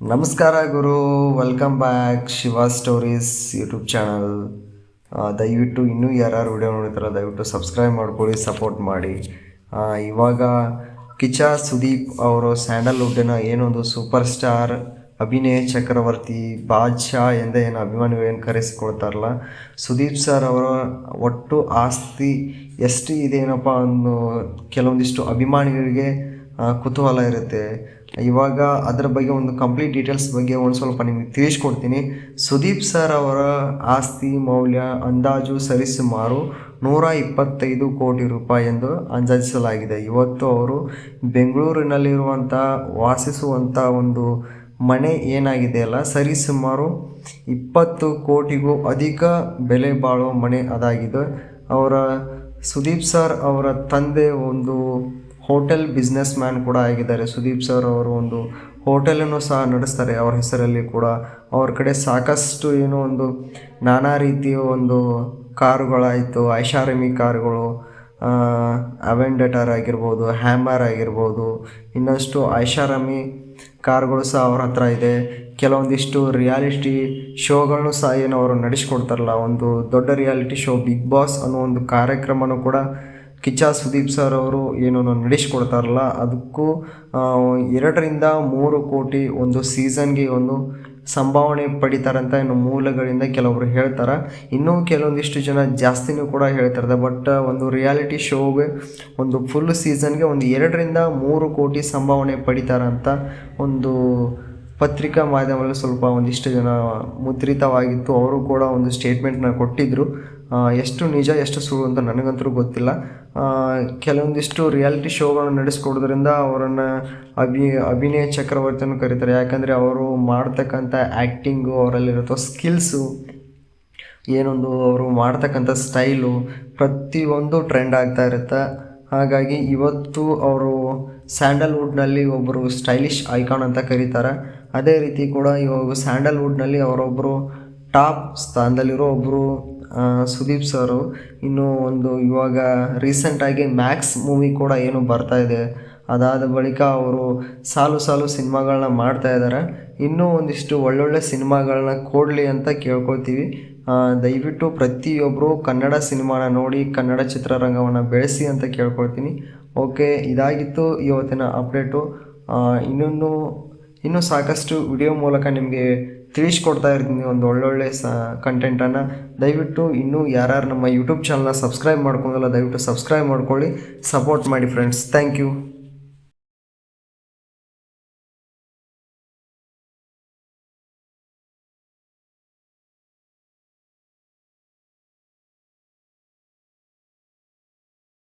ನಮಸ್ಕಾರ ಗುರು welcome back Shiva stories YouTube channel ದಯವಿಟ್ಟು ಇನ್ನೂ ಯಾರ್ಯಾರು ವಿಡಿಯೋ ನೋಡ್ತಾರಲ್ಲ ದಯವಿಟ್ಟು ಸಬ್ಸ್ಕ್ರೈಬ್ ಮಾಡ್ಕೊಳ್ಳಿ ಸಪೋರ್ಟ್ ಮಾಡಿ. ಇವಾಗ ಕಿಚ ಸುದೀಪ್ ಅವರು ಸ್ಯಾಂಡಲ್ವುಡ್ಡಿನ ಏನೊಂದು ಸೂಪರ್ ಸ್ಟಾರ್ ಅಭಿನಯ ಚಕ್ರವರ್ತಿ ಬಾದ್ಶಾ ಎಂದೇ ಏನು ಅಭಿಮಾನಿಗಳು ಕರೆಸಿಕೊಳ್ತಾರಲ್ಲ, ಸುದೀಪ್ ಸರ್ ಅವರ ಒಟ್ಟು ಆಸ್ತಿ ಎಷ್ಟು ಇದೇನಪ್ಪ ಅನ್ನೋ ಕೆಲವೊಂದಿಷ್ಟು ಅಭಿಮಾನಿಗಳಿಗೆ ಕುತೂಹಲ ಇರುತ್ತೆ. ಇವಾಗ ಅದರ ಬಗ್ಗೆ ಒಂದು ಕಂಪ್ಲೀಟ್ ಡೀಟೇಲ್ಸ್ ಬಗ್ಗೆ ಒಂದು ಸ್ವಲ್ಪ ನಿಮಗೆ ತಿಳಿಸ್ಕೊಡ್ತೀನಿ. ಸುದೀಪ್ ಸರ್ ಅವರ ಆಸ್ತಿ ಮೌಲ್ಯ ಅಂದಾಜು ಸರಿಸುಮಾರು ನೂರ ಇಪ್ಪತ್ತೈದು ಕೋಟಿ ರೂಪಾಯಿ ಎಂದು ಅಂದಾಜಿಸಲಾಗಿದೆ. ಇವತ್ತು ಅವರು ಬೆಂಗಳೂರಿನಲ್ಲಿರುವಂಥ ವಾಸಿಸುವಂಥ ಒಂದು ಮನೆ ಏನಾಗಿದೆ ಅಲ್ಲ, ಸರಿಸುಮಾರು ಇಪ್ಪತ್ತು ಕೋಟಿಗೂ ಅಧಿಕ ಬೆಲೆ ಬಾಳುವ ಮನೆ ಅದಾಗಿದೆ. ಅವರ, ಸುದೀಪ್ ಸರ್ ಅವರ ತಂದೆ ಒಂದು ಹೋಟೆಲ್ ಬಿಸ್ನೆಸ್ ಮ್ಯಾನ್ ಕೂಡ ಆಗಿದ್ದಾರೆ. ಸುದೀಪ್ ಸರ್ ಅವರು ಒಂದು ಹೋಟೆಲನ್ನು ಸಹ ನಡೆಸ್ತಾರೆ. ಅವ್ರ ಹೆಸರಲ್ಲಿ ಕೂಡ ಅವ್ರ ಕಡೆ ಸಾಕಷ್ಟು ಏನೋ ಒಂದು ನಾನಾ ರೀತಿಯ ಒಂದು ಕಾರುಗಳಾಯಿತು. ಐಷಾರಾಮಿ ಕಾರುಗಳು ಅವೆಂಡೇಟರ್ ಆಗಿರ್ಬೋದು, ಹ್ಯಾಮರ್ ಆಗಿರ್ಬೋದು, ಇನ್ನಷ್ಟು ಐಷಾರಾಮಿ ಕಾರ್ಗಳು ಸಹ ಅವ್ರ ಹತ್ರ ಇದೆ. ಕೆಲವೊಂದಿಷ್ಟು ರಿಯಾಲಿಟಿ ಶೋಗಳನ್ನು ಸಹ ಏನು ಅವರು ನಡೆಸ್ಕೊಡ್ತಾರಲ್ಲ, ಒಂದು ದೊಡ್ಡ ರಿಯಾಲಿಟಿ ಶೋ, ಬಿಗ್ ಬಾಸ್ ಅನ್ನೋ ಒಂದು ಕಾರ್ಯಕ್ರಮನೂ ಕೂಡ ಕಿಚ್ಚ ಸುದೀಪ್ ಸರ್ ಅವರು ಏನು ನಡೆಸ್ಕೊಡ್ತಾರಲ್ಲ, ಅದಕ್ಕೂ ಎರಡರಿಂದ ಮೂರು ಕೋಟಿ ಒಂದು ಸೀಸನ್ಗೆ ಒಂದು ಸಂಭಾವನೆ ಪಡಿತಾರಂತ ಇನ್ನು ಮೂಲಗಳಿಂದ ಕೆಲವರು ಹೇಳ್ತಾರೆ. ಇನ್ನೂ ಕೆಲವೊಂದಿಷ್ಟು ಜನ ಜಾಸ್ತಿನೂ ಕೂಡ ಹೇಳ್ತಾರೆ ಬಟ್ ಒಂದು ರಿಯಾಲಿಟಿ ಶೋಗೆ ಒಂದು ಫುಲ್ ಸೀಸನ್ಗೆ ಒಂದು ಎರಡರಿಂದ ಮೂರು ಕೋಟಿ ಸಂಭಾವನೆ ಪಡಿತಾರಂತ ಒಂದು ಪತ್ರಿಕಾ ಮಾಧ್ಯಮದಲ್ಲಿ ಸ್ವಲ್ಪ ಒಂದಿಷ್ಟು ಜನ ಮುದ್ರಿತವಾಗಿತ್ತು. ಅವರು ಕೂಡ ಒಂದು ಸ್ಟೇಟ್ಮೆಂಟ್ನ ಕೊಟ್ಟಿದ್ದರು ಎಷ್ಟು ನಿಜ, ಎಷ್ಟು ಸುಳ್ಳು ಅಂತ ನನಗಂತೂ ಗೊತ್ತಿಲ್ಲ. ಕೆಲವೊಂದಿಷ್ಟು ರಿಯಾಲಿಟಿ ಶೋಗಳನ್ನು ನಡೆಸ್ಕೊಡೋದ್ರಿಂದ ಅವರನ್ನು ಅಭಿ, ಅಭಿನಯ ಚಕ್ರವರ್ತಿಯನ್ನು ಕರೀತಾರೆ. ಯಾಕಂದರೆ ಅವರು ಮಾಡ್ತಕ್ಕಂಥ ಆ್ಯಕ್ಟಿಂಗು ಅವರಲ್ಲಿರೋ ಸ್ಕಿಲ್ಸು ಏನೊಂದು ಅವರು ಮಾಡ್ತಕ್ಕಂಥ ಸ್ಟೈಲು ಪ್ರತಿಯೊಂದು ಟ್ರೆಂಡ್ ಆಗ್ತಾ ಇರುತ್ತೆ. ಹಾಗಾಗಿ ಇವತ್ತು ಅವರು ಸ್ಯಾಂಡಲ್ವುಡ್ನಲ್ಲಿ ಒಬ್ಬರು ಸ್ಟೈಲಿಶ್ ಐಕಾನ್ ಅಂತ ಕರೀತಾರೆ. ಅದೇ ರೀತಿ ಕೂಡ ಇವಾಗ ಸ್ಯಾಂಡಲ್ವುಡ್ನಲ್ಲಿ ಅವರೊಬ್ಬರು ಟಾಪ್ ಸ್ಥಾನದಲ್ಲಿರೋ ಒಬ್ಬರು ಸುದೀಪ್ ಸರು. ಇನ್ನು ಒಂದು ಇವಾಗ ರೀಸೆಂಟಾಗಿ ಮ್ಯಾಕ್ಸ್ ಮೂವಿ ಕೂಡ ಏನು ಬರ್ತಾ ಇದೆ. ಅದಾದ ಬಳಿಕ ಅವರು ಸಾಲು ಸಾಲು ಸಿನಿಮಾಗಳನ್ನ ಮಾಡ್ತಾ ಇದ್ದಾರೆ ಇನ್ನೂ ಒಂದಿಷ್ಟು ಒಳ್ಳೊಳ್ಳೆ ಸಿನಿಮಾಗಳನ್ನ ಕೊಡಲಿ ಅಂತ ಕೇಳ್ಕೊಳ್ತೀವಿ. ದಯವಿಟ್ಟು ಪ್ರತಿಯೊಬ್ಬರು ಕನ್ನಡ ಸಿನಿಮಾನ ನೋಡಿ, ಕನ್ನಡ ಚಿತ್ರರಂಗವನ್ನು ಬೆಳೆಸಿ ಅಂತ ಕೇಳ್ಕೊಳ್ತೀನಿ. ಓಕೆ, ಇದಾಗಿತ್ತು ಇವತ್ತಿನ ಅಪ್ಡೇಟು. ಇನ್ನೊಂದು, ಇನ್ನೂ ಸಾಕಷ್ಟು ವಿಡಿಯೋ ಮೂಲಕ ನಿಮಗೆ ತಿಳಿಸ್ಕೊಡ್ತಾ ಇರ್ತೀನಿ ಒಂದು ಒಳ್ಳೊಳ್ಳೆ ಸ ಕಂಟೆಂಟನ್ನು ದಯವಿಟ್ಟು ಇನ್ನೂ ಯಾರ್ಯಾರು ನಮ್ಮ ಯೂಟ್ಯೂಬ್ ಚಾನಲ್ನ ಸಬ್ಸ್ಕ್ರೈಬ್ ಮಾಡ್ಕೊಂಡಲ್ಲ, ದಯವಿಟ್ಟು ಸಬ್ಸ್ಕ್ರೈಬ್ ಮಾಡ್ಕೊಳ್ಳಿ. ಸಪೋರ್ಟ್ ಮಾಡಿ ಫ್ರೆಂಡ್ಸ್ ಥ್ಯಾಂಕ್ ಯು